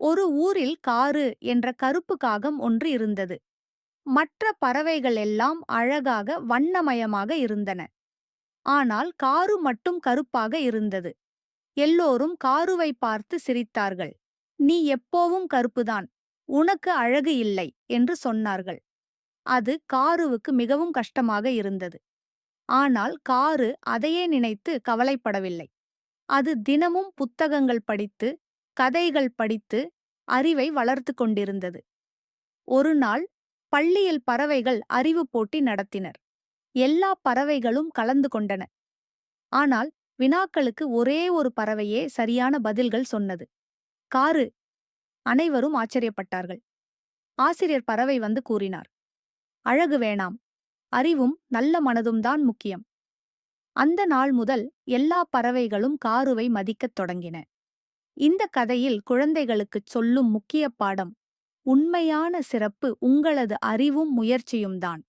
ஒரு ஊரில் காரு என்ற கருப்பு காகம் ஒன்று இருந்தது. மற்ற பறவைகள் எல்லாம் அழகாக வண்ணமயமாக இருந்தன. ஆனால் காரு மட்டும் கருப்பாக இருந்தது. எல்லோரும் காருவை பார்த்து சிரித்தார்கள். நீ எப்போவும் கருப்புதான். உனக்கு அழகு இல்லை என்று சொன்னார்கள். அது காருவுக்கு மிகவும் கஷ்டமாக இருந்தது. ஆனால் காரு அதையே நினைத்து கவலைப்படவில்லை. அது தினமும் புத்தகங்கள் படித்து கதைகள் படித்து அறிவை வளர்த்து கொண்டிருந்தது. ஒரு நாள் பள்ளியில் பறவைகள் அறிவு போட்டி நடத்தினர். எல்லா பறவைகளும் கலந்து கொண்டன. ஆனால் வினாக்களுக்கு ஒரே ஒரு பறவையே சரியான பதில்கள் சொன்னது. காரு. அனைவரும் ஆச்சரியப்பட்டார்கள். ஆசிரியர் பறவை வந்து கூறினார் அழகு வேணாம். அறிவும் நல்ல மனதும் தான் முக்கியம். அந்த நாள் முதல் எல்லா பறவைகளும் காருவை மதிக்கத் தொடங்கின. இந்த கதையில் குழந்தைகளுக்குச் சொல்லும் முக்கிய பாடம் உண்மையான சிறப்பு உங்களது அறிவும் முயற்சியும்தான்.